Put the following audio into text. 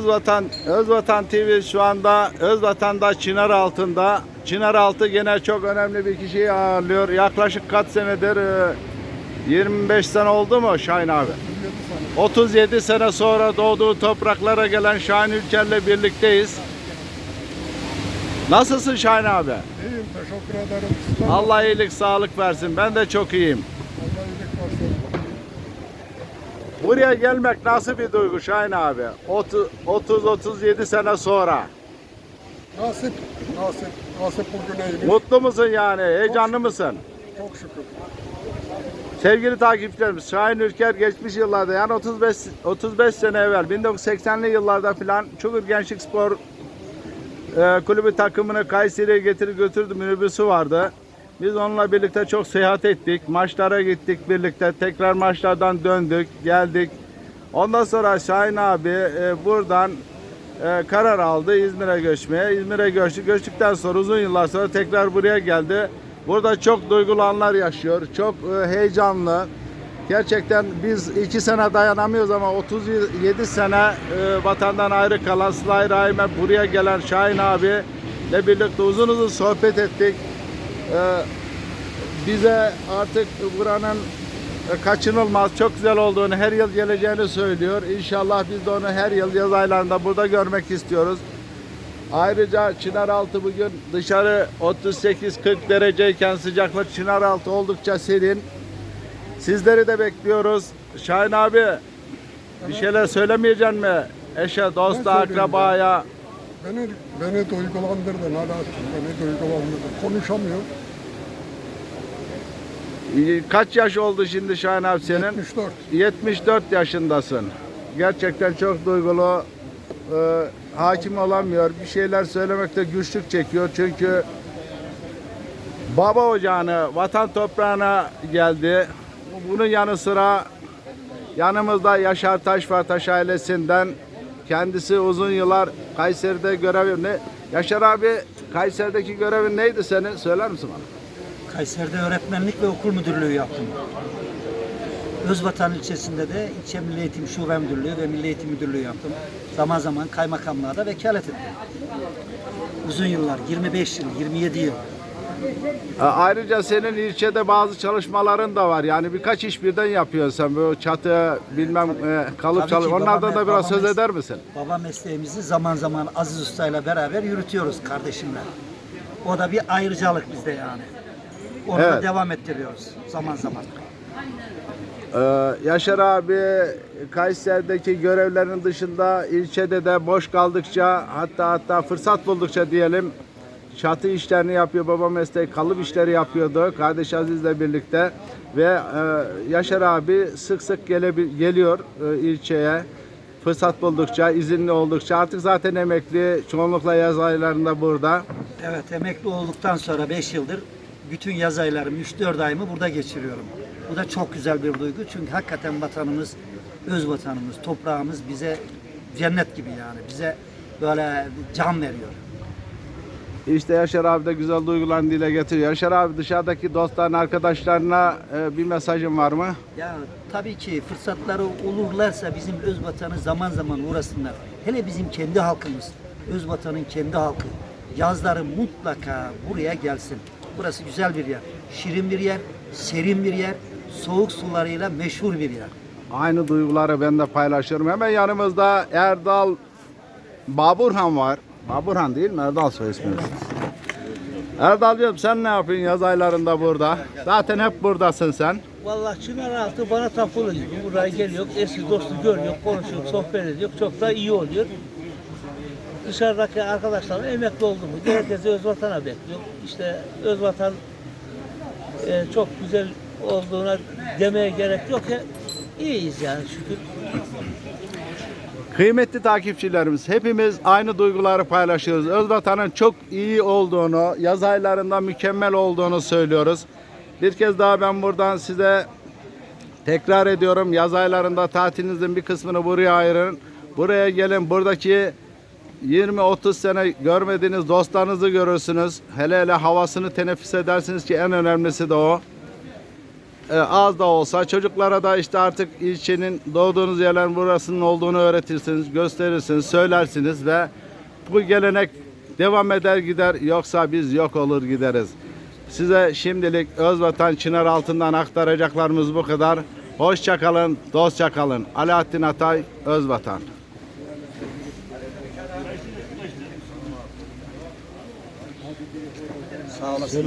Özvatan, Özvatan TV şu anda Özvatan'da Çınar altında. Çınar altı gene çok önemli bir kişiyi ağırlıyor. Yaklaşık kaç senedir? e, 25 sene oldu mu Şahin abi? 37 sene sonra doğduğu topraklara gelen Şahin Ülker'le birlikteyiz. Nasılsın Şahin abi? İyiyim teşekkür ederim. Allah iyilik sağlık versin. Ben de çok iyiyim. Allah iyilik versin. Buraya gelmek nasıl bir duygu Şahin abi? 30-37 sene sonra. Nasip, nasip, nasip bugüneymiş. Mutlu musun yani? Heyecanlı mısın? Çok şükür. Sevgili takipçilerimiz Şahin Ülker geçmiş yıllarda yani 35 35 sene evvel 1980'li yıllarda filan Çukur Gençlik Spor e, kulübü takımını Kayseri'ye getirip götürdü minibüsü vardı. Biz onunla birlikte çok seyahat ettik. Maçlara gittik birlikte. Tekrar maçlardan döndük, geldik. Ondan sonra Şahin abi e, buradan e, karar aldı İzmir'e göçmeye. İzmir'e göçtü. Göçtükten sonra uzun yıllar sonra tekrar buraya geldi. Burada çok duygulu anlar yaşıyor. Çok e, heyecanlı. Gerçekten biz iki sene dayanamıyoruz ama 37 sene e, vatandan ayrı kalan Sıla-i Rahim'e buraya gelen Şahin abi ile birlikte uzun uzun sohbet ettik. E, bize artık buranın e, kaçınılmaz, çok güzel olduğunu, her yıl geleceğini söylüyor. İnşallah biz de onu her yıl yaz aylarında burada görmek istiyoruz. Ayrıca Çınaraltı bugün dışarı 38-40 dereceyken sıcaklık Çınaraltı oldukça serin. Sizleri de bekliyoruz. Şahin abi bir şeyler söylemeyecek mi? Eşe, dosta, akrabaya. Beni, beni duygulandırdın Alaaddin, beni duygulandırdın. Konuşamıyorum. Kaç yaş oldu şimdi Şahin abi senin? 74. 74 yaşındasın. Gerçekten çok duygulu. Ee, hakim olamıyor. Bir şeyler söylemekte güçlük çekiyor. Çünkü baba ocağını, vatan toprağına geldi. Bunun yanı sıra yanımızda Yaşar Taş var Taş ailesinden. Kendisi uzun yıllar Kayseri'de görev ne? Yaşar abi Kayseri'deki görevin neydi senin? Söyler misin bana? Kayseri'de öğretmenlik ve okul müdürlüğü yaptım. Özvatan ilçesinde de ilçe Milli Eğitim Şube Müdürlüğü ve Milli Eğitim Müdürlüğü yaptım. Zaman zaman kaymakamlığa da vekalet ettim. Uzun yıllar, 25 yıl, 27 yıl. Ayrıca senin ilçede bazı çalışmaların da var. Yani birkaç iş birden yapıyorsun sen. Bu çatı bilmem e, kalıp Tabii çalış. ki Onlardan da biraz söz eder misin? Baba mesleğimizi zaman zaman Aziz Usta ile beraber yürütüyoruz kardeşimle. O da bir ayrıcalık bizde yani. Onu da Evet. devam ettiriyoruz zaman zaman. Ee, Yaşar abi Kayseri'deki görevlerin dışında ilçede de boş kaldıkça hatta hatta fırsat buldukça diyelim çatı işlerini yapıyor. Baba mesleği kalıp işleri yapıyordu. Kardeş Aziz'le birlikte ve e, Yaşar abi sık sık gelebil- geliyor e, ilçeye. Fırsat buldukça, izinli oldukça artık zaten emekli çoğunlukla yaz aylarında burada. Evet emekli olduktan sonra 5 yıldır bütün yaz aylarımı 3-4 ayımı burada geçiriyorum. Bu da çok güzel bir duygu çünkü hakikaten vatanımız, öz vatanımız, toprağımız bize cennet gibi yani. Bize böyle can veriyor. İşte Yaşar abi de güzel duygularını dile getiriyor. Yaşar abi dışarıdaki dostların, arkadaşlarına e, bir mesajın var mı? Ya tabii ki fırsatları olurlarsa bizim öz vatanı zaman zaman uğrasınlar. Hele bizim kendi halkımız, öz vatanın kendi halkı. Yazları mutlaka buraya gelsin. Burası güzel bir yer. Şirin bir yer, serin bir yer, soğuk sularıyla meşhur bir yer. Aynı duyguları ben de paylaşıyorum. Hemen yanımızda Erdal Baburhan var. Baburhan değil mi? Erdal soy ismi. Erdal'cığım sen ne yapıyorsun yaz aylarında burada? Zaten hep buradasın sen. Vallahi Çınaraltı bana tapılı gibi. Buraya geliyor, eski dostu görüyor, konuşuyor, sohbet ediyor. Çok da iyi oluyor. Dışarıdaki arkadaşlarım emekli oldu mu? Herkes öz vatana bekliyor. İşte öz vatan e, çok güzel olduğuna demeye gerek yok ya. İyiyiz yani şükür. Kıymetli takipçilerimiz hepimiz aynı duyguları paylaşıyoruz. Özvatan'ın çok iyi olduğunu, yaz aylarında mükemmel olduğunu söylüyoruz. Bir kez daha ben buradan size tekrar ediyorum. Yaz aylarında tatilinizin bir kısmını buraya ayırın. Buraya gelin. Buradaki 20-30 sene görmediğiniz dostlarınızı görürsünüz. Hele hele havasını teneffüs edersiniz ki en önemlisi de o. e, az da olsa çocuklara da işte artık ilçenin doğduğunuz yerlerin burasının olduğunu öğretirsiniz, gösterirsiniz, söylersiniz ve bu gelenek devam eder gider yoksa biz yok olur gideriz. Size şimdilik Özvatan Çınar altından aktaracaklarımız bu kadar. Hoşça kalın, dostça kalın. Alaaddin Atay, Özvatan. রওনা